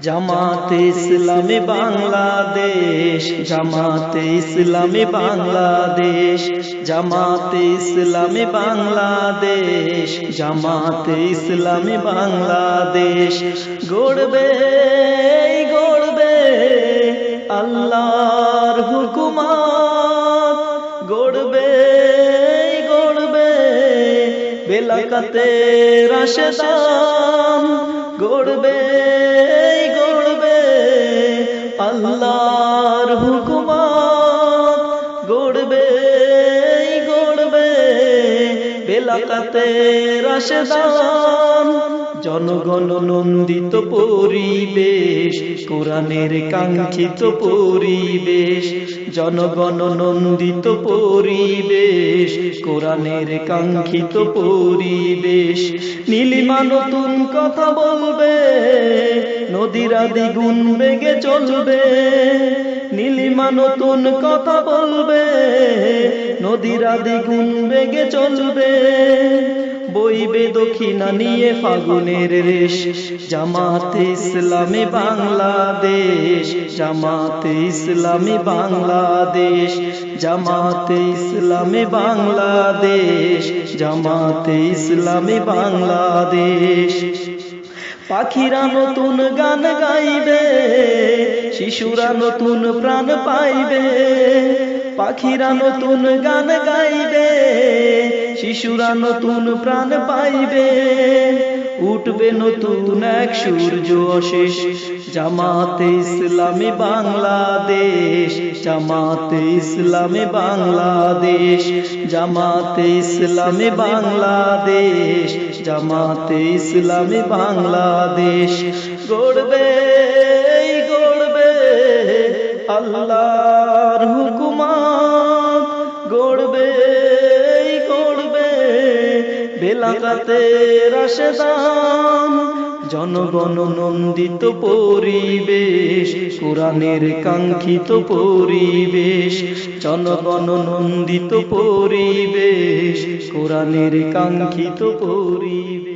জামাতে ইসলামী বাংলাদেশ জামাতে ইসলামী বাংলাদেশ জামাতে ইসলামী বাংলাদেশ জামাতে ইসলামী বাংলাদেশ। গড়বে গড়বে আল্লাহর হুকুমত। গড়বে গড়বে বেলাকাতে রাশেদান। গড়বে আল্লাহর হুকুমত গড়বে গড়বে। বেলাকাতে রাশেদান জনগণ নন্দিত পরিবেশ, কোরআনের কাঙ্ক্ষিত পরিবেশ, জনগণ নন্দিত পরিবেশ, কোরআনের কাঙ্ক্ষিত পরিবেশ। নীলিমা নতুন কথা বলবে নদীরা দ্বিগুণ বেগে চলবে, নীলিমা নতুন কথা বলবে, নদীরা দ্বিগুণ বেগে চলবে। বইবে দক্ষিণা নিয়ে ফাগুনের রেশ, জামাতে ইসলামী বাংলাদেশ, জামাতে ইসলামী বাংলাদেশ, জামাতে ইসলামী বাংলাদেশ, জামাতে ইসলামী বাংলাদেশ। পাখিরা নতুন গান গাইবে শিশুরা নতুন প্রাণ পাইবে। পাখিরা নতুন গান গাইবে, শিশুরা নতুন প্রাণ পাইবে। উঠবে নতুন এক সূর্য অশেষ, জামাতে ইসলামী বাংলাদেশ, জামাতে ইসলামী বাংলাদেশ, জামাতে ইসলামী বাংলাদেশ, জামাতে ইসলামী বাংলাদেশ। গড়বে গড়বে আল্লাহর হুকুমত বেলাকাতে রাশেদান জনগণ নন্দিত পরিবেশ কোরআনের কাঙ্ক্ষিত পরিবেশ জনগণ নন্দিত পরিবেশ কোরআনের কাঙ্ক্ষিত পরিবেশ।